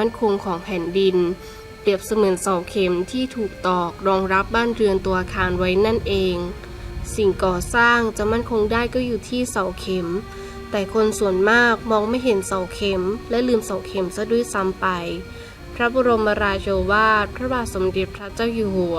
มั่นคงของแผ่นดิน เปรียบเสมือนเสาเข็มที่ถูกตอกรองรับบ้านเรือนตัวอาคารไว้นั่นเอง สิ่งก่อสร้างจะมั่นคงได้ก็อยู่ที่เสาเข็ม แต่คนส่วนมากมองไม่เห็นเสาเข็ม และลืมเสาเข็มซะด้วยซ้ำไป พระบรมราโชวาทพระบาทสมเด็จพระเจ้าอยู่หัว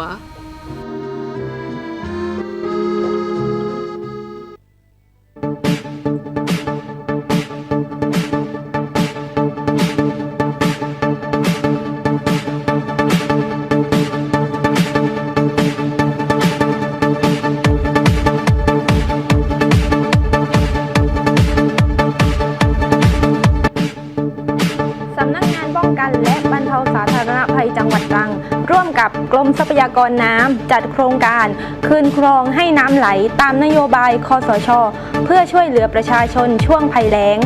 รัพยากรน้ำจัดโครงการ คืนคลองให้น้ำไหลตามนโยบายคอสช เพื่อช่วยเหลือประชาชนช่วงภัยแล้ง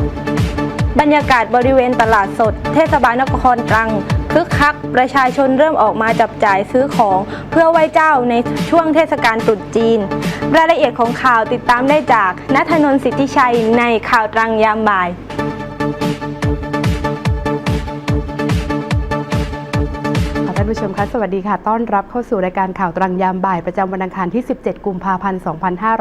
บรรยากาศบริเวณตลาดสด เทศบาลนครตรังคึกคักประชาชนเริ่มออกมาจับจ่ายซื้อของเพื่อไหว้เจ้าในช่วงเทศกาลตรุษจีน รายละเอียดของข่าวติดตามได้จากนัทนนสิทธิชัยในข่าวตรังยามบ่าย ท่านผู้ชมคะสวัสดีค่ะ ต้อนรับเข้าสู่รายการข่าวตรังยามบ่ายประจำวันอังคารที่ 17 กุมภาพันธ์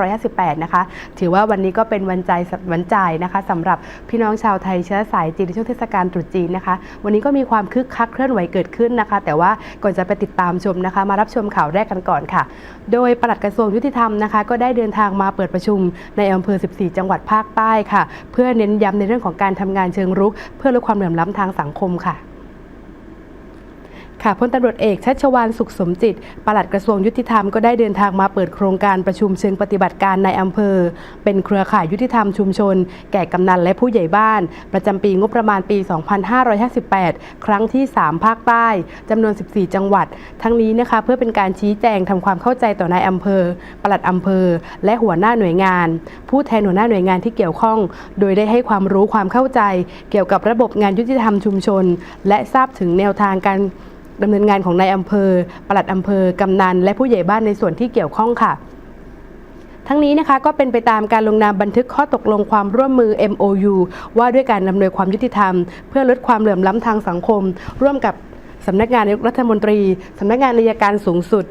2558 นะคะ ถือว่าวันนี้ก็เป็นวันใจวันจ่ายนะคะสำหรับพี่น้องชาวไทยเชื้อสายจีนในช่วงเทศกาลตรุษจีนนะคะ วันนี้ก็มีความคึกคักเคลื่อนไหวเกิดขึ้นนะคะ แต่ว่าก่อนจะไปติดตามชมนะคะ มารับชมข่าวแรกกันก่อนค่ะ โดยปลัดกระทรวงยุติธรรมนะคะ ก็ได้เดินทางมาเปิดประชุมในอำเภอ 14 จังหวัดภาคใต้ค่ะ เพื่อเน้นย้ำในเรื่องของการทำงานเชิงรุก เพื่อลดความเหลื่อมล้ำทางสังคมค่ะ ค่ะพลตำรวจเอกชัชวานสุขสมจิตปลัดกระทรวงยุติธรรมก็ได้เดินทางมาเปิดโครงการประชุมเชิงปฏิบัติการในอำเภอ เป็นเครือข่ายยุติธรรมชุมชน แก่กำนันและผู้ใหญ่บ้าน ประจำปีงบประมาณปี 2558 ครั้งที่ 3 ภาคใต้จำนวน 14 จังหวัด ทั้งนี้นะคะเพื่อเป็นการชี้แจงทำความเข้าใจต่อนายอำเภอ ปลัดอำเภอ และหัวหน้าหน่วยงาน ผู้แทนหัวหน้าหน่วยงานที่เกี่ยวข้อง โดยได้ให้ความรู้ความเข้าใจ เกี่ยวกับระบบงานยุติธรรมชุมชน และทราบถึงแนวทางการ ดำเนินงานของนายอำเภอ ปลัดอำเภอกำนัน และผู้ใหญ่บ้านในส่วนที่เกี่ยวข้องค่ะ ทั้งนี้นะคะก็เป็นไปตามการลงนามบันทึกข้อตกลงความร่วมมือ MOU ว่าด้วยการดำเนินความยุติธรรม เพื่อลดความเหลื่อมล้ำทางสังคม ร่วมกับสำนักงานนายกรัฐมนตรีสำนักงานนายการสูงสุด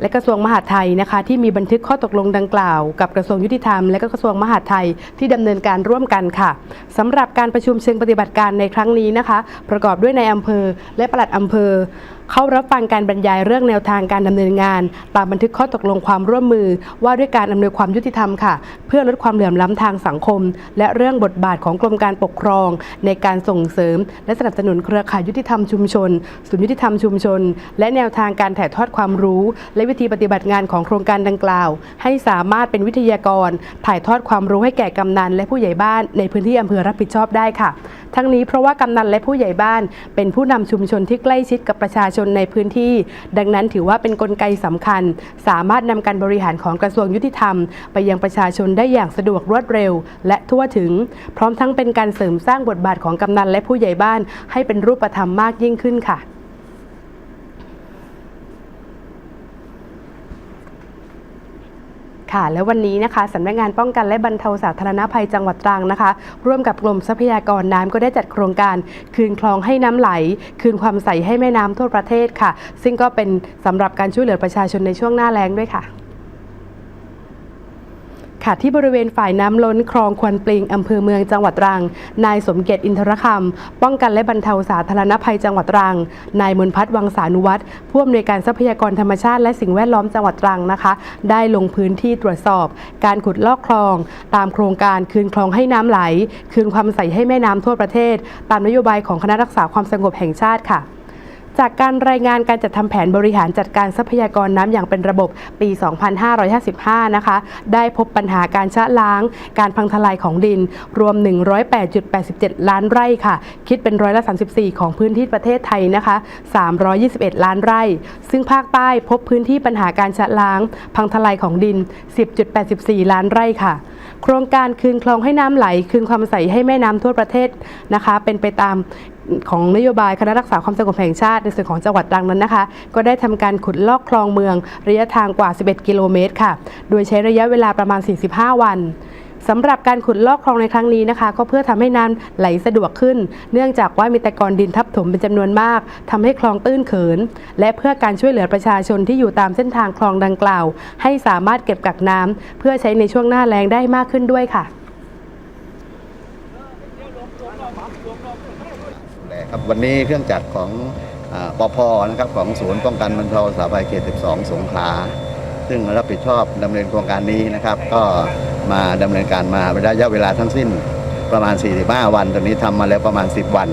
และกระทรวงมหาดไทยนะคะ ที่มีบันทึกข้อตกลงดังกล่าว กับกระทรวงยุติธรรมและก็กระทรวงมหาดไทยที่ดำเนินการร่วมกันค่ะสำหรับการประชุมเชิงปฏิบัติการในครั้งนี้นะคะ ประกอบด้วยนายอำเภอและปลัดอำเภอ เข้ารับฟังการบรรยายเรื่องแนวทางการดำเนินงาน ตามบันทึกข้อตกลงความร่วมมือ ว่าด้วยการอำนวยความยุติธรรมค่ะ เพื่อลดความเหลื่อมล้ำทางสังคม และเรื่องบทบาทของกรมการปกครอง ในการส่งเสริม และสนับสนุนเครือข่ายยุติธรรมชุมชนศูนย์ยุติธรรมชุมชน และแนวทางการถ่ายทอดความรู้ และวิธีปฏิบัติงานของโครงการดังกล่าว ให้สามารถเป็นวิทยากร ถ่ายทอดความรู้ให้แก่กำนันและผู้ใหญ่บ้านในพื้นที่อำเภอรับผิดชอบได้ค่ะ ทั้งนี้เพราะว่ากำนันและผู้ใหญ่บ้าน เป็นผู้นำชุมชนที่ใกล้ชิดกับประชาชนในพื้นที่ ดังนั้นถือว่าเป็นนกลไกสำคัญ สามารถนำการบริหารของกระทรวงยุติธรรม ไปยังประชาชนได้อย่างสะดวกรวดเร็ว และทั่วถึง พร้อมทั้งเป็นการเสริมสร้างบทบาทของกำนันและผู้ใหญ่บ้านให้เป็นรูปธรรมมากยิ่งขึ้นค่ะ ค่ะ และวันนี้นะคะสำนักงานป้องกันและบรรเทาสาธารณภัยจังหวัดตรังนะคะ ร่วมกับกรมทรัพยากรน้ำก็ได้จัดโครงการ คืนคลองให้น้ำไหล คืนความใสให้แม่น้ำทั่วประเทศค่ะ ซึ่งก็เป็นสำหรับการช่วยเหลือประชาชนในช่วงหน้าแล้งด้วยค่ะ ค่ะที่บริเวณฝ่ายน้ำล้นคลองควนปลิงอำเภอเมืองจังหวัดตรัง นายสมเกียรติอินทรคำป้องกันและบรรเทาสาธารณภัยจังหวัดตรัง นายมนพัฒน์วังสานุวัฒน์ผู้อำนวยการทรัพยากรธรรมชาติและสิ่งแวดล้อมจังหวัดตรังนะคะ ได้ลงพื้นที่ตรวจสอบ การขุดลอกคลอง ตามโครงการคืนคลองให้น้ำไหล คืนความใสให้แม่น้ำทั่วประเทศ ตามนโยบายของคณะรักษาความสงบแห่งชาติค่ะ จากการรายงานการจัดทำแผนบริหารจัดการทรัพยากรน้ำอย่างเป็นระบบปี 2555 นะคะ ได้พบปัญหาการชะล้าง การพังทลายของดิน รวม 108.87 ล้านไร่ค่ะ คิดเป็นร้อยละ34 ของพื้นที่ประเทศไทยนะคะ 321 ล้านไร่ ซึ่งภาคใต้พบพื้นที่ปัญหาการชะล้าง พังทลายของดิน 10.84 ล้านไร่ค่ะ โครงการคืนคลองให้น้ำไหล คืนความใสให้แม่น้ำทั่วประเทศนะคะ เป็นไปตาม ของนโยบายคณะรักษาความสงบแห่งชาติในส่วนของจังหวัดตรังนั้นนะคะ ก็ได้ทำการขุดลอกคลองเมืองระยะทางกว่า 11 กิโลเมตรค่ะ โดยใช้ระยะเวลาประมาณ 45 วันสำหรับการขุดลอกคลองในครั้งนี้นะคะ ก็เพื่อทำให้น้ำไหลสะดวกขึ้น เนื่องจากว่ามีแต่กอนดินทับถมเป็นจำนวนมากทำให้คลองตื้นเขิน และเพื่อการช่วยเหลือประชาชนที่อยู่ตามเส้นทางคลองดังกล่าว ให้สามารถเก็บกักน้ำเพื่อใช้ในช่วงหน้าแล้งได้มากขึ้นด้วยค่ะ ครับวันนี้เครื่องจักรของอปพนะครับของศูนย์ป้องกันบรรเทาสาภัยเขต 12 สงขลาซึ่งรับผิดชอบดำเนินโครงการนี้นะครับ ก็มาดำเนินการมาระยะเวลาทั้งสิ้นประมาณ 45 วัน ตอนนี้ทำมาแล้วประมาณ 10 วัน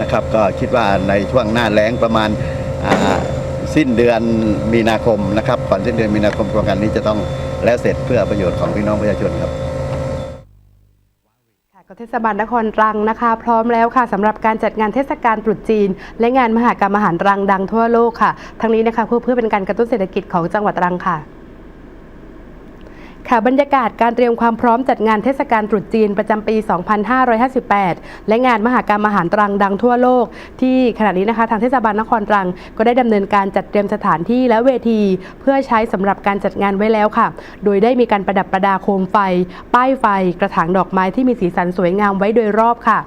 นะครับ ก็คิดว่าในช่วงหน้าแล้งประมาณสิ้นเดือนมีนาคมนะครับก่อนสิ้นเดือนมีนาคมโครงการนี้จะต้องแล้วเสร็จเพื่อประโยชน์ของพี่น้องประชาชนครับ เทศบาลนครตรังนะคะ พร้อมแล้วค่ะสำหรับการจัดงานเทศกาลตรุษจีน และงานมหากรรมอาหารตรังดังทั่วโลกค่ะ ทั้งนี้นะคะเพื่อเพื่อเป็นการกระตุ้นเศรษฐกิจของจังหวัดตรังค่ะ ค่ะบรรยากาศการเตรียมความพร้อมจัดงานเทศกาลตรุษจีนประจำปี 2558 และงานมหากรรมอาหารตรังดังทั่วโลก ที่ขณะนี้นะคะทางเทศบาลนครตรัง ก็ได้ดำเนินการจัดเตรียมสถานที่และเวที เพื่อใช้สำหรับการจัดงานไว้แล้วค่ะ โดยได้มีการประดับประดาโคมไฟ ป้ายไฟ กระถางดอกไม้ที่มีสีสันสวยงามไว้โดยรอบค่ะ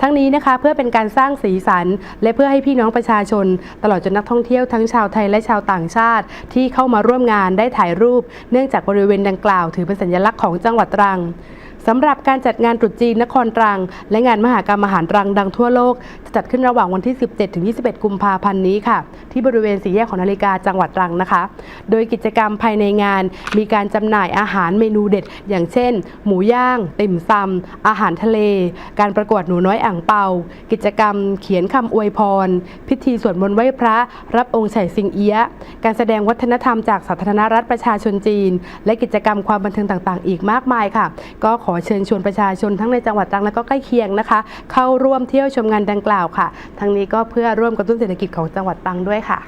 ทั้งนี้นะคะเพื่อเป็นการสร้างสีสัน และเพื่อให้พี่น้องประชาชน ตลอดจนนักท่องเที่ยวทั้งชาวไทยและชาวต่างชาติ ที่เข้ามาร่วมงานได้ถ่ายรูป เนื่องจากบริเวณดังกล่าวถือเป็นสัญลักษณ์ของจังหวัดตรัง สำหรับการจัดงานตรุษจีนนครตรัง และงานมหากรรมอาหารตรังดังทั่วโลก จะจัดขึ้นระหว่างวันที่ 17 ถึง 21 กุมภาพันธ์นี้ค่ะ ที่บริเวณสี่แยกของนาฬิกาจังหวัดตรังนะคะ โดยกิจกรรมภายในงาน มีการจำหน่ายอาหารเมนูเด็ด อย่างเช่น หมูย่าง ติ่มซำอาหารทะเล การประกวดหนูน้อยอ่างเปา กิจกรรม เขียนคำอวยพร พิธีสวดมนต์ไหว้พระ รับองค์ไฉสิงเอียะการแสดงวัฒนธรรมจากสาธารณรัฐประชาชนจีน และกิจกรรมความบันเทิงต่างๆ อีกมากมายค่ะ ก็ขออเชิญชวนประชาชนทั้งในจังหวัดตรังและก็ใกล้เคียงนะคะ เข้าร่วมเที่ยวชมงานดังกล่าวค่ะ ทั้งนี้ก็เพื่อร่วมกระตุ้นเศรษฐกิจของจังหวัดตรังด้วยค่ะ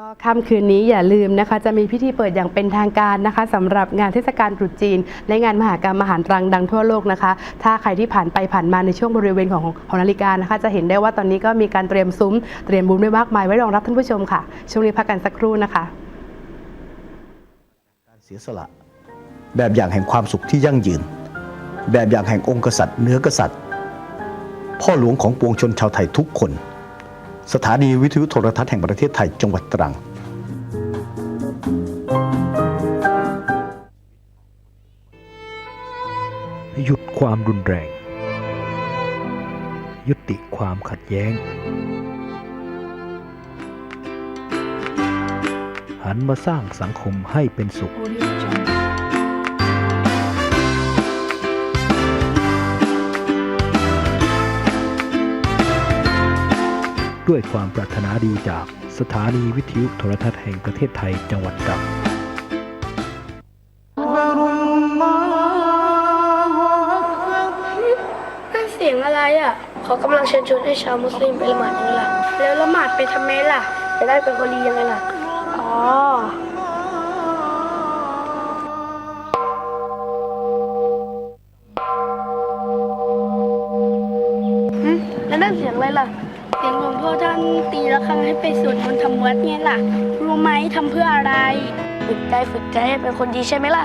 ก็ค่ำคืนนี้อย่าลืมนะคะจะมีพิธีเปิดอย่างเป็นทางการนะคะสำหรับงานเทศกาลตรุษจีน และงานมหากรรมอาหารตรังดังทั่วโลกนะคะ ถ้าใครที่ผ่านไปผ่านมาในช่วงบริเวณของของนาฬิกานะคะ จะเห็นได้ว่าตอนนี้ก็มีการเตรียมซุ้ม เตรียมบูธไว้มากมายไว้รองรับท่านผู้ชมค่ะ ช่วงนี้พักกันสักครู่นะคะ เสียสละ แบบอย่างแห่งความสุขที่ยั่งยืน แบบอย่างแห่งองค์กษัตริย์เนื้อกษัตริย์ พ่อหลวงของปวงชนชาวไทยทุกคน สถานีวิทยุโทรทัศน์แห่งประเทศไทยจังหวัดตรังหยุดความรุนแรง ยุติความขัดแย้ง หันมาสร้างสังคมให้เป็นสุข ด้วยความปรารถนาดีจากสถานีวิทยุโทรทัศน์แห่งประเทศไทยจังหวัดตรังนั่นเสียงอะไรอะเขากำลังเชิญชวนให้ชาวมุสลิมไปละหมาดยังไงล่ะแล้วละหมาดไปทำไมล่ะ จะได้เป็นคนดียังไงล่ะ ฝึกใจใจให้เป็นคนดีใช่ไหมล่ะ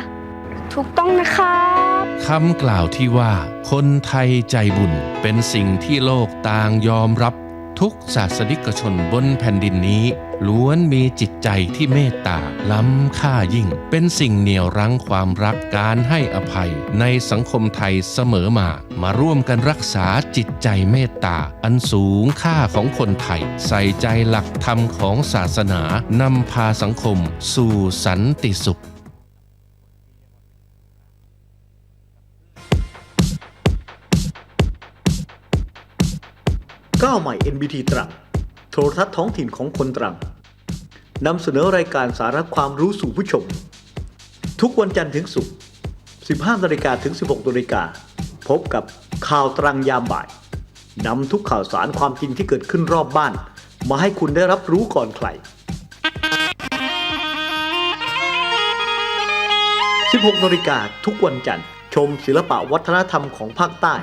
ถูกต้องนะครับคำกล่าวที่ว่า คนไทยใจบุญเป็นสิ่งที่โลกต่างยอมรับทุกศาสนิกชนบนแผ่นดินนี้ ล้วนมีจิตใจที่เมตตาล้ำค่ายิ่ง เป็นสิ่งเหนี่ยวรั้งความรักการให้อภัย ในสังคมไทยเสมอมา มาร่วมกันรักษาจิตใจเมตตา อันสูงค่าของคนไทย ใส่ใจหลักธรรมของศาสนานำพาสังคม สู่สันติสุขก้าวใหม่ NBT ตรัง โทรทัศน์ท้องถิ่นของคนตรังนำเสนอรายการสาระความรู้สู่ผู้ชม ทุกวันจันทร์ถึงศุกร์ 15นาฬิกาถึง 16นาฬิกาพบกับข่าวตรังยามบ่ายนำทุกข่าวสารความจริงที่เกิดขึ้นรอบบ้าน มาให้คุณได้รับรู้ก่อนใคร 16นาฬิกาทุกวันจันทร์ ชมศิลปะวัฒนธรรมของภาคใต้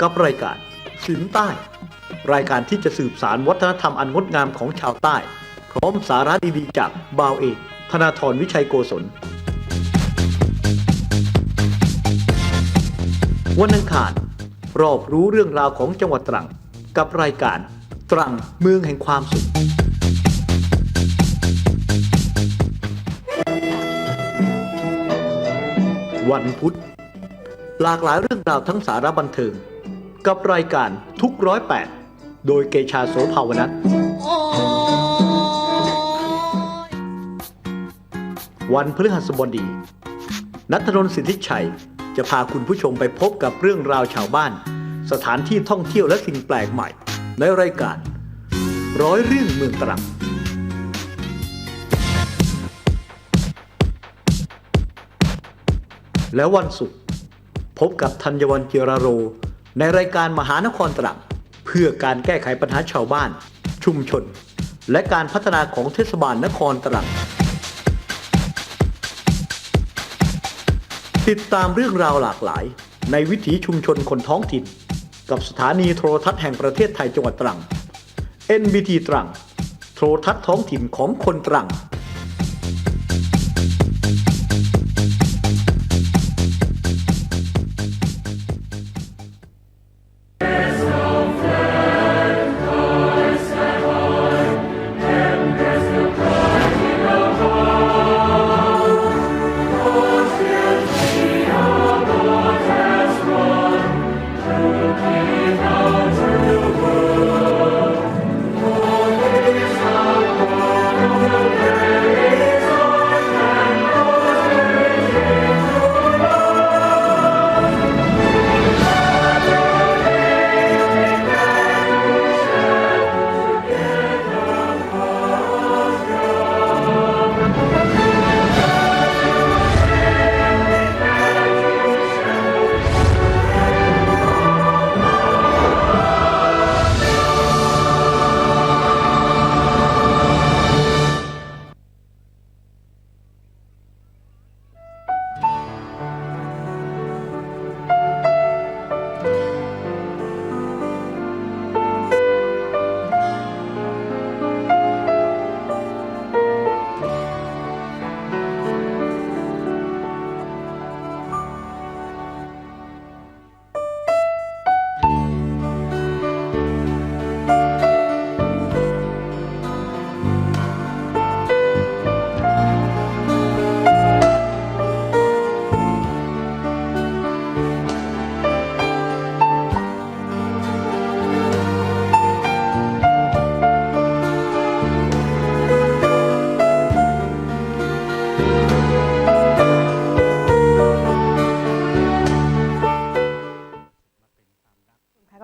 กับรายการศิลป์ใต้ รายการที่จะสืบสารวัฒนธรรมอันงดงามของชาวใต้ พร้อมสาระดีๆจากบ่าวเอกธนาธรวิชัยโกศล วันอังคารรอบรู้เรื่องราวของจังหวัดตรัง กับรายการตรังเมืองแห่งความสุข วันพุธ หลากหลายเรื่องราวทั้งสาระบันเทิง กับรายการทุกร้อยแปด โดยเกชาโสภาวนัทวันพฤหัสบดี นัทนนท์สิทธิชัย จะพาคุณผู้ชมไปพบกับเรื่องราวชาวบ้าน สถานที่ท่องเที่ยวและสิ่งแปลกใหม่ ในรายการ ร้อยเรื่องเมืองตรังแล้ววันศุกร์พบกับธัญวันเกียรโร ในรายการมหานครตรัง พื่อการแก้ไขปัญหาชาวบ้าน ชุมชน และการพัฒนาของเทศบาลนครตรังติดตามเรื่องราวหลากหลาย ในวิถีชุมชนคนท้องถิ่น กับสถานีโทรทัศน์แห่งประเทศไทยจังหวัดตรัง NBT ตรัง โทรทัศน์ท้องถิ่นของคนตรัง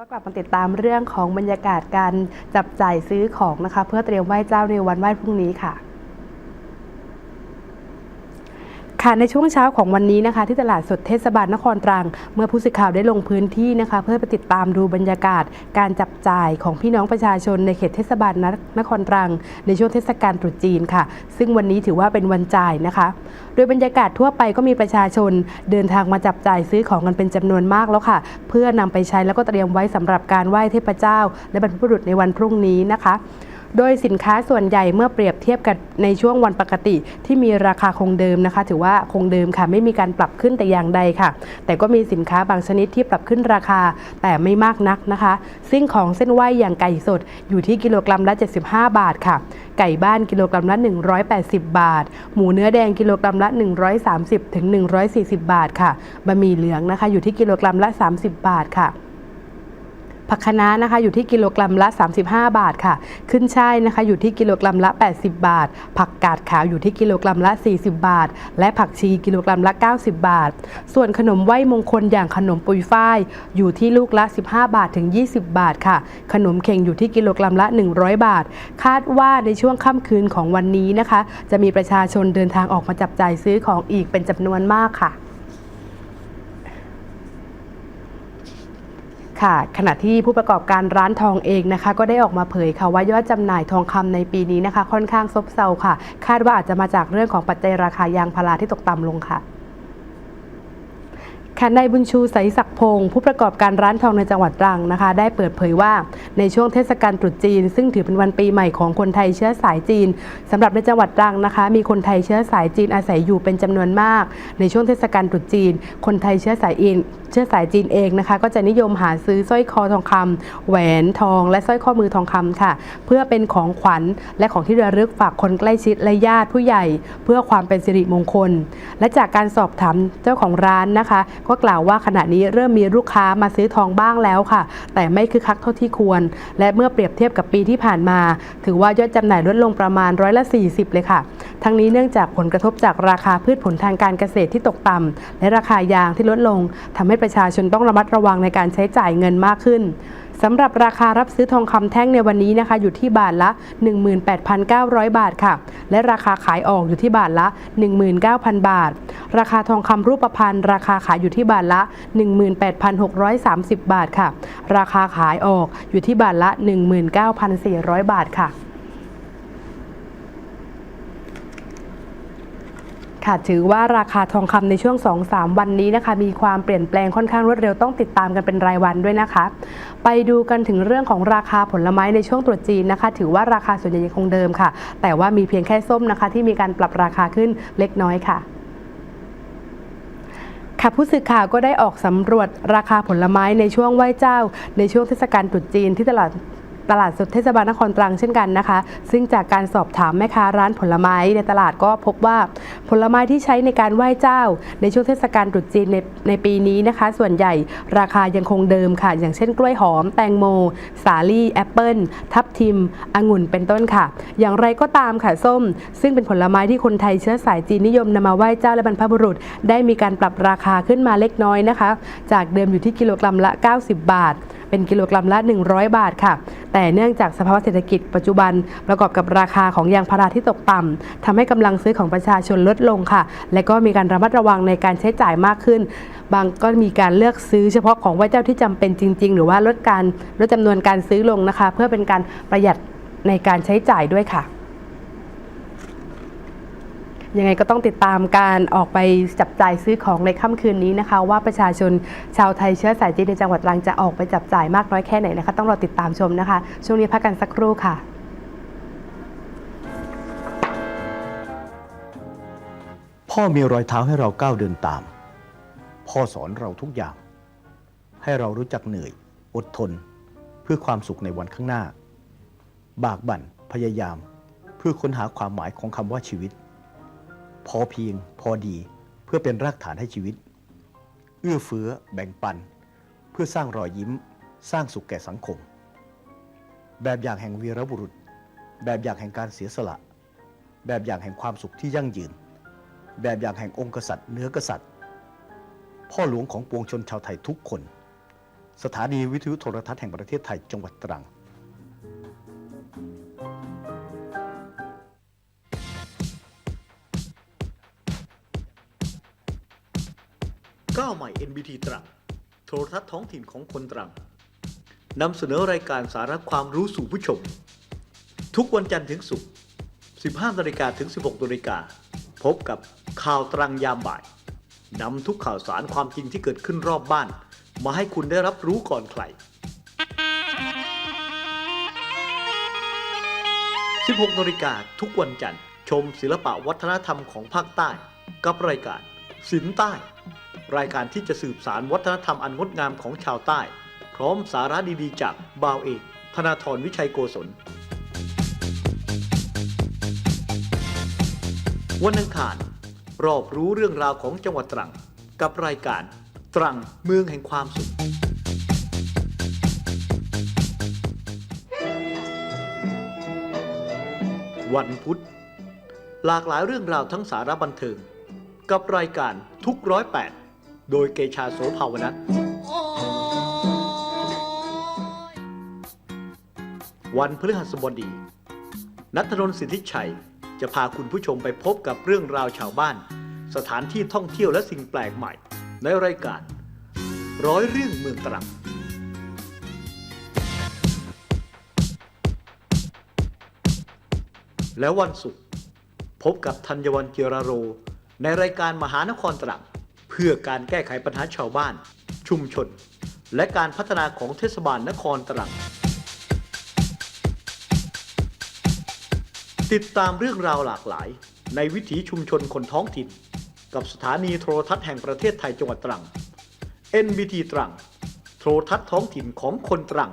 ก็กลับมาติดตามเรื่องของบรรยากาศการจับจ่ายซื้อของนะคะ เพื่อเตรียมไหว้เจ้าในวันไหว้พรุ่งนี้ค่ะ ค่ะในช่วงเช้าของวันนี้นะคะ ที่ตลาดสดเทศบาลนครตรัง เมื่อผู้สื่อข่าวได้ลงพื้นที่นะคะ เพื่อไปติดตามดูบรรยากาศ การจับจ่ายของพี่น้องประชาชนในเขตเทศบาลนครตรัง ในช่วงเทศกาลตรุษจีนค่ะ ซึ่งวันนี้ถือว่าเป็นวันจ่ายนะคะ โดยบรรยากาศทั่วไปก็มีประชาชน เดินทางมาจับจ่ายซื้อของกันเป็นจำนวนมากแล้วค่ะ เพื่อนำไปใช้แล้วก็เตรียมไว้สำหรับการไหว้เทพเจ้า และบรรพบุรุษในวันพรุ่งนี้นะคะ โดยสินค้าส่วนใหญ่เมื่อเปรียบเทียบกับในช่วงวันปกติ ที่มีราคาคงเดิมนะคะ ถือว่าคงเดิมค่ะ ไม่มีการปรับขึ้นแต่อย่างใดค่ะ แต่ก็มีสินค้าบางชนิดที่ปรับขึ้นราคาแต่ไม่มากนักนะคะ ซึ่งของเส้นไหวอย่างไก่สดอยู่ที่กิโลกรัมละ 75 บาทค่ะ ไก่บ้านกิโลกรัมละ 180 บาท หมูเนื้อแดงกิโลกรัมละ 130ถึง140 บาทค่ะบะหมี่เหลืองนะคะ อยู่ที่กิโลกรัมละ 30 บาทค่ะ ผักคะน้านะคะอยู่ที่กิโลกรัมละ 35 บาทค่ะ ขึ้นช่ายนะคะอยู่ที่กิโลกรัมละ 80 บาท ผักกาดขาวอยู่ที่กิโลกรัมละ 40 บาท และผักชีกิโลกรัมละ 90 บาท ส่วนขนมไหว้มงคลอย่างขนมปุยฝ้าย อยู่ที่ลูกละ 15 บาทถึง 20 บาทค่ะ ขนมเข่งอยู่ที่กิโลกรัมละ 100 บาท คาดว่าในช่วงค่ำคืนของวันนี้นะคะ จะมีประชาชนเดินทางออกมาจับจ่ายซื้อของอีกเป็นจำนวนมากค่ะ ค่ะ ขณะที่ผู้ประกอบการร้านทองเองนะคะ ก็ได้ออกมาเผยค่ะว่ายอดจำหน่ายทองคำในปีนี้นะคะ ค่อนข้างซบเซาค่ะ คาดว่าอาจจะมาจากเรื่องของปัจจัยราคายางพาราที่ตกต่ำลงค่ะ ค่ะนายบุญชูใสศักพงศ์ผู้ประกอบการร้านทองในจังหวัดตรังนะคะ ได้เปิดเผยว่าในช่วงเทศกาลตรุษจีน ซึ่งถือเป็นวันปีใหม่ของคนไทยเชื้อสายจีนสำหรับในจังหวัดตรังนะคะ มีคนไทยเชื้อสายจีนอาศัยอยู่เป็นจำนวนมาก ในช่วงเทศกาลตรุษจีน คนไทยเชื้อสายอินเชื้อสายจีนเองนะคะ ก็จะนิยมหาซื้อสร้อยคอทองคำแหวนทอง และสร้อยข้อมือทองคำค่ะ เพื่อเป็นของขวัญและของที่ระลึกฝากคนใกล้ชิดและญาติผู้ใหญ่ เพื่อความเป็นสิริมงคล และจากการสอบถามเจ้าของร้านนะคะก็กล่าวว่าขณะนี้เริ่มมีลูกค้ามาซื้อทองบ้างแล้วค่ะ แต่ไม่คึกคักเท่าที่ควร และเมื่อเปรียบเทียบกับปีที่ผ่านมา ถือว่ายอดจำหน่ายลดลงประมาณร้อยละ 40 เลยค่ะ ทั้งนี้เนื่องจากผลกระทบจากราคาพืชผลทางการเกษตรที่ตกต่ำและราคายางที่ลดลงทำให้ประชาชนต้องระมัดระวังในการใช้จ่ายเงินมากขึ้น สำหรับราคารับซื้อทองคำแท่งในวันนี้นะคะ อยู่ที่บาทละ 18,900 บาทค่ะ และราคาขายออกอยู่ที่บาทละ 19,000 บาท ราคาทองคำรูปพรรณราคาขายอยู่ที่บาทละ 18,630 บาทค่ะ ราคาขายออกอยู่ที่บาทละ 19,400 บาทค่ะ ค่ะ ถือว่าราคาทองคำในช่วง 2-3 วันนี้นะคะ มีความเปลี่ยนแปลงค่อนข้างรวดเร็วต้องติดตามกันเป็นรายวันด้วยนะคะ ไปดูกันถึงเรื่องของราคาผลไม้ในช่วงตรุษจีนนะคะ ถือว่าราคาส่วนใหญ่ยังคงเดิมค่ะ แต่ว่ามีเพียงแค่ส้มนะคะ ที่มีการปรับราคาขึ้นเล็กน้อยค่ะค่ะผู้สื่อข่าวก็ได้ออกสำรวจราคาผลไม้ในช่วงไหว้เจ้า ในช่วงเทศกาลตรุษจีนที่ตลาด ตลาดสดเทศบาลนครตรังเช่นกันนะคะ ซึ่งจากการสอบถามแม่ค้าร้านผลไม้ในตลาดก็พบว่าผลไม้ที่ใช้ในการไหว้เจ้า ในช่วงเทศกาลตรุษจีนในในปีนี้นะคะ ส่วนใหญ่ราคายังคงเดิมค่ะ อย่างเช่นกล้วยหอม แตงโม สาลี่แอปเปิลทับทิมองุ่นเป็นต้นค่ะ อย่างไรก็ตามค่ะส้ม ซึ่งเป็นผลไม้ที่คนไทยเชื้อสายจีนนิยมนำมาไหว้เจ้าและบรรพบุรุษ ได้มีการปรับราคาขึ้นมาเล็กน้อยนะคะ จากเดิมอยู่ที่กิโลกรัมละ 90 บาท เป็นกิโลกรัมละ 100 บาทค่ะ แต่เนื่องจากสภาวะเศรษฐกิจปัจจุบันประกอบกับราคาของยางพาราที่ตกต่ำทำให้กำลังซื้อของประชาชนลดลงค่ะ และก็มีการระมัดระวังในการใช้จ่ายมากขึ้น บางก็มีการเลือกซื้อเฉพาะของไว้เจ้าที่จำเป็นจริง ๆ หรือว่าลดการลดจำนวนการซื้อลงนะคะ เพื่อเป็นการประหยัดในการใช้จ่ายด้วยค่ะ ยังไงก็ต้องติดตามการออกไปจับจ่ายซื้อของในค่ำคืนนี้นะคะ ว่าประชาชนชาวไทยเชื้อสายจีนในจังหวัดตรังจะออกไปจับจ่ายมากน้อยแค่ไหนนะคะ ต้องรอติดตามชมนะคะ ช่วงนี้พักกันสักครู่ค่ะพ่อมีรอยเท้าให้เราก้าวเดินตาม พ่อสอนเราทุกอย่าง ให้เรารู้จักเหนื่อย อดทน เพื่อความสุขในวันข้างหน้า บากบั่นพยายาม เพื่อค้นหาความหมายของคำว่าชีวิต พอเพียงพอดีเพื่อเป็นรากฐานให้ชีวิต เอื้อเฟื้อแบ่งปัน เพื่อสร้างรอยยิ้ม สร้างสุขแก่สังคม แบบอย่างแห่งวีรบุรุษ แบบอย่างแห่งการเสียสละ แบบอย่างแห่งความสุขที่ยั่งยืน แบบอย่างแห่งองค์กษัตริย์เนื้อกษัตริย์ พ่อหลวงของปวงชนชาวไทยทุกคน สถานีวิทยุโทรทัศน์แห่งประเทศไทยจังหวัดตรัง ก้าวใหม่ NBT ตรังโทรทัศน์ท้องถิ่นของคนตรังนำเสนอรายการสาระความรู้สู่ผู้ชม ทุกวันจันทร์ถึงศุกร์ 15นาฬิกาถึง 16นาฬิกาพบกับข่าวตรังยามบ่ายนำทุกข่าวสารความจริงที่เกิดขึ้นรอบบ้าน มาให้คุณได้รับรู้ก่อนใคร 16นาฬิกาทุกวันจันทร์ ชมศิลปะวัฒนธรรมของภาคใต้ กับรายการศิลป์ใต้ รายการที่จะสืบสารวัฒนธรรมอันงดงามของชาวใต้ พร้อมสาระดีๆ จากบาวเอกธนาธรวิชัยโกศล วันอังคาร รอบรู้เรื่องราวของจังหวัดตรัง กับรายการตรังเมืองแห่งความสุขวันพุธ หลากหลายเรื่องราวทั้งสาระบันเทิง กับรายการทุกร้อยแปด โดยเกชาโสภาวนัทวันพฤหัสบดี นัทนนท์สิทธิชัย จะพาคุณผู้ชมไปพบกับเรื่องราวชาวบ้าน สถานที่ท่องเที่ยวและสิ่งแปลกใหม่ ในรายการ ร้อยเรื่องเมืองตรังแล้ววันศุกร์พบกับธัญวันเกียรโร ในรายการมหานครตรัง พื่อพื่อการแก้ไขปัญหาชาวบ้าน ชุมชน และการพัฒนาของเทศบาลนครตรัง ติดตามเรื่องราวหลากหลาย ในวิถีชุมชนคนท้องถิ่น กับสถานีโทรทัศน์แห่งประเทศไทยจังหวัดตรัง NBT ตรัง โทรทัศน์ท้องถิ่นของคนตรัง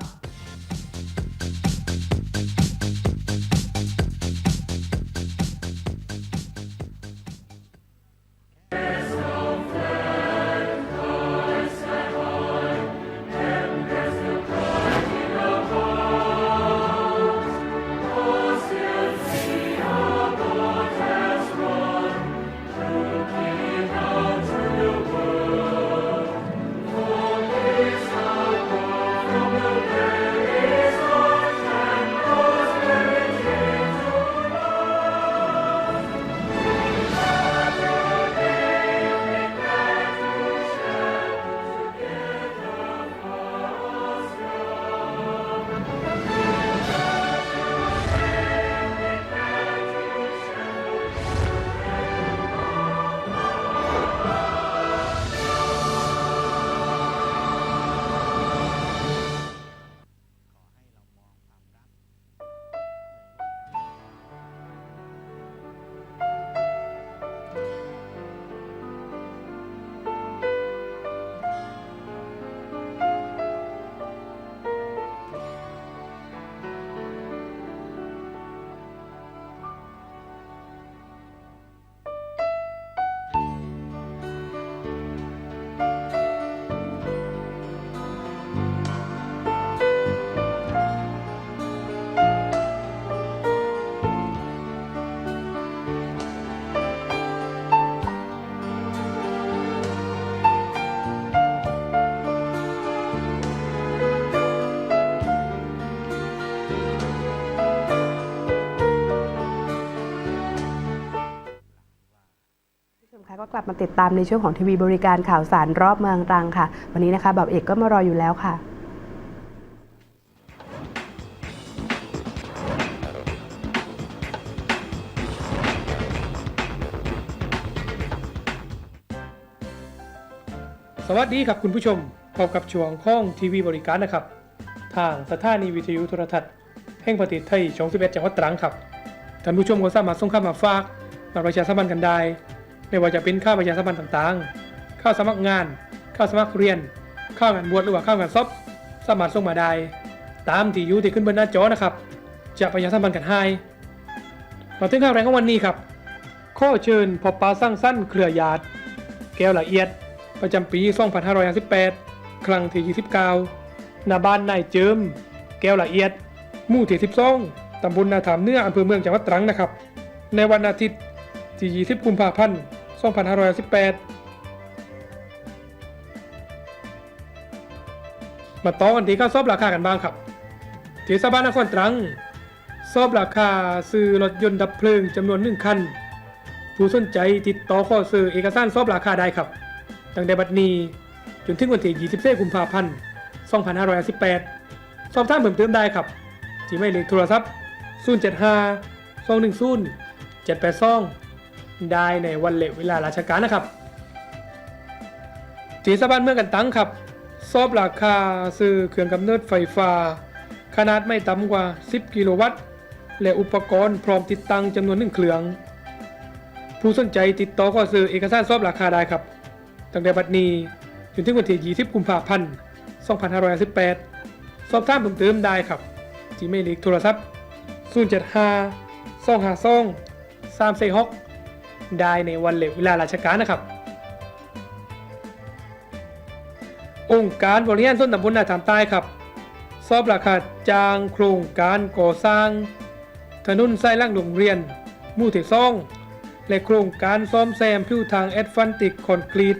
บมาติดตามในช่วงของทีวีบริการข่าวสารรอบเมืองตรังค่ะ วันนี้นะคะแบบเอกก็มารออยู่แล้วค่ะสวัสดีครับคุณผู้ชมพบกับช่วงข้องทีวีบริการนะครับ ทางสถานีวิทยุโทรทัศน์แห่งประเทศไทยช่อง11จังหวัดตรังครับ ท่านผู้ชมก็สามารถส่งข้ามาฝากมาประชาสัมพันธ์กันได้ ไม่ว่าจะเป็นข่าวประชาสัมพันธ์ต่างๆข่าวสมัครงานข่าวสมัครเรียนข่าวงานบวชหรือว่าข่าวงานซอบสามารถส่งมาได้ ตามที่อยู่ที่ขึ้นบนหน้าจอนะครับ จะประชาสัมพันธ์กันให้มาถึงข่าวแรงของวันนี้ครับ ข้อเชิญพบปาสร้างสั้นเครือญาติแก้วละเอียด ประจำปี 2558 ครั้งที่29นาบ้านนายเจิม แก้วละเอียด หมู่ที่12ตำบลนาถามเนื้ออำเภอเมืองจังหวัดตรังนะครับ ในวันอาทิตย์ที่20กุมภาพันธ์ 2518มาต่อกันที่ข้าวซอบราคากันบ้างครับเทศบาลนครตรังซอบราคาซื้อรถยนต์ดับเพลิงจำนวนหนึ่งคัน ผู้สนใจติดต่อข้อซื้อเอกสารซอบราคาได้ครับ ตั้งแต่บัดนี้จนถึงวันที่24กุมภาพันธ์2518 สอบถามเพิ่มเติมได้ครับที่หมายเลขโทรศัพท์ 075 210 782 ได้ในวันและเวลาราชการนะครับที่สะพานเมืองกันตังครับสอบราคาซื้อเครื่องกำเนิดไฟฟ้า ขนาดไม่ต่ำกว่า 10 กิโลวัตต์ และอุปกรณ์พร้อมติดตั้งจำนวนหนึ่งเครื่อง ผู้สนใจติดต่อขอซื้อเอกสารสอบราคาได้ครับ ตั้งแต่บัดนี้จนถึงวันที่20กุมภาพันธ์2518สอบถามเพิ่มเติมได้ครับที่ไม่เลขโทรศัพท์075 252 346 ได้ในวันและเวลาราชการนะครับ องค์การบริหารส่วนตำบลนาถามใต้ครับสอบราคาจ้างโครงการก่อสร้าง ถนนสายล่างโรงเรียนมู่ที่สอง และโครงการซ่อมแซมผิวทางแอดฟันติกคอนกรีต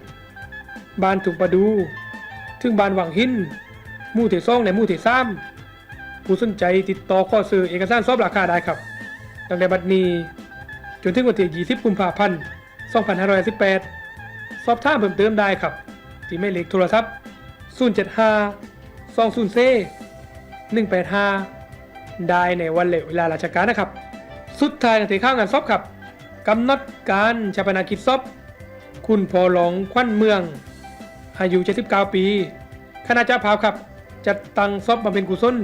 บานถุงประดู ถึงบานหวังหินมู่ที่สองและมู่ที่สามผู้สนใจติดต่อข้อซื้อเอกสารสอบราคาได้ครับตั้งแต่บัดนี้ จนถึงวันที่ 20 กุมภาพันธ์ 2518 สอบถามเพิ่มเติมได้ครับ ที่ไม่เลขโทรศัพท์ 075 20 185 ได้ในวันและเวลาราชการนะครับ สุดท้ายนทีข้าวงานซอบครับกำหนดการชาปนากิจซอบคุณพอหลองควันเมือง อายุ 79 ปีคณะเจ้าภาพครับจัดตั้งซอบบำเพ็ญกุศล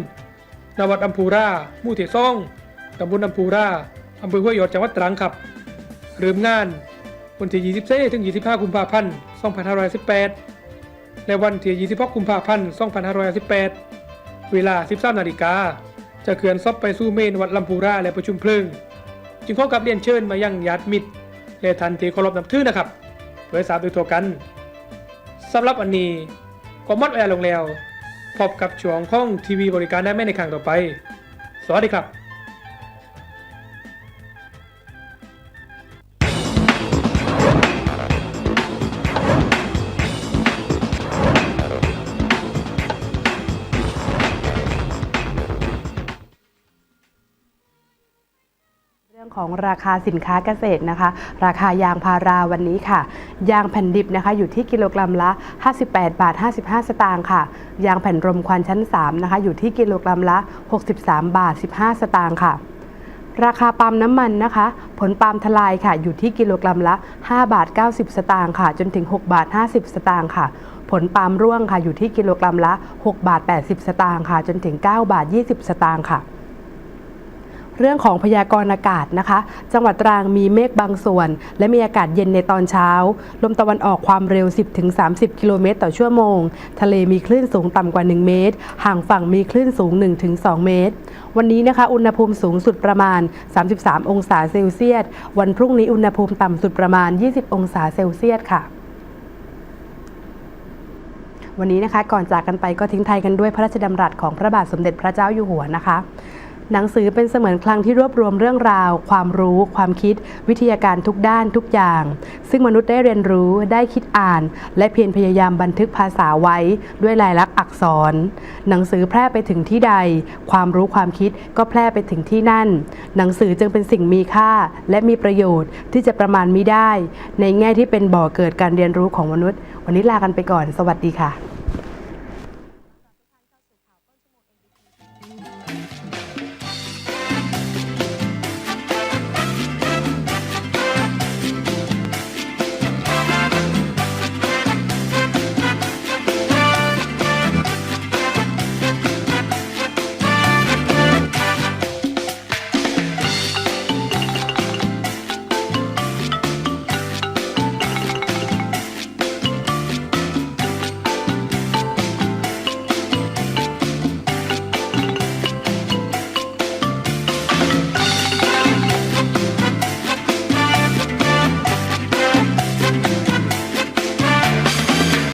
นวัดอัมพูรามู่ที่ซ่องตำบลอัมพูรา อำเภอห้วยยอดจังหวัดตรังครับ เริ่มงาน วันที่24ถึง 25 กุมภาพันธ์ 2518 และวันที่26กุมภาพันธ์ 2518 เวลา 13นาฬิกา จะเคลื่อนซอบไปสู่เมนวัดลำพูราและประชุมเพลิง จึงขอกับเรียนเชิญมายังญาติมิตร และทันที่เคารพนับถือนะครับโดยสาบโดยทั่วกันสำหรับอันนี้ก็มดเวลาลงแล้ว พบกับช่วงของทีวีบริการได้ไม่ในครั้งต่อไป สวัสดีครับ ของราคาสินค้าเกษตรนะคะ ราคายางพาราวันนี้ค่ะ ยางแผ่นดิบนะคะ อยู่ที่กิโลกรัมละ 58 บาท 55 สตางค์ค่ะ ยางแผ่นรมควันชั้น 3 นะคะ อยู่ที่กิโลกรัมละ 63 บาท 15 สตางค์ค่ะ ราคาปาล์มน้ำมันนะคะ ผลปาล์มทลายค่ะ อยู่ที่กิโลกรัมละ 5 บาท 90 สตางค์ค่ะ จนถึง 6 บาท 50 สตางค์ค่ะผลปาล์มร่วงค่ะอยู่ที่กิโลกรัมละ 6 บาท 80 สตางค์ค่ะ จนถึง 9 บาท 20 สตางค์ค่ะ เรื่องของพยากรณ์อากาศนะคะ จังหวัดตรังมีเมฆบางส่วน และมีอากาศเย็นในตอนเช้า ลมตะวันออกความเร็ว 10-30 กิโลเมตรต่อชั่วโมง ทะเลมีคลื่นสูงต่ำกว่า 1 เมตร ห่างฝั่งมีคลื่นสูง 1-2 เมตร วันนี้นะคะ อุณหภูมิสูงสุดประมาณ 33 องศาเซลเซียส วันพรุ่งนี้อุณหภูมิต่ำสุดประมาณ 20 องศาเซลเซียสค่ะวันนี้นะคะก่อนจากกันไปก็ทิ้งไทยกันด้วยพระราชดำรัสของพระบาทสมเด็จพระเจ้าอยู่หัวนะคะ หนังสือเป็นเสมือนคลังที่รวบรวมเรื่องราว ความรู้ ความคิด วิทยาการทุกด้านทุกอย่าง ซึ่งมนุษย์ได้เรียนรู้ได้คิดอ่าน และเพียรพยายามบันทึกภาษาไว้ด้วยลายลักษณ์อักษร หนังสือแพร่ไปถึงที่ใด ความรู้ความคิดก็แพร่ไปถึงที่นั่น หนังสือจึงเป็นสิ่งมีค่า และมีประโยชน์ที่จะประมาณมิได้ ในแง่ที่เป็นบ่อเกิดการเรียนรู้ของมนุษย์ วันนี้ลากันไปก่อน สวัสดีค่ะ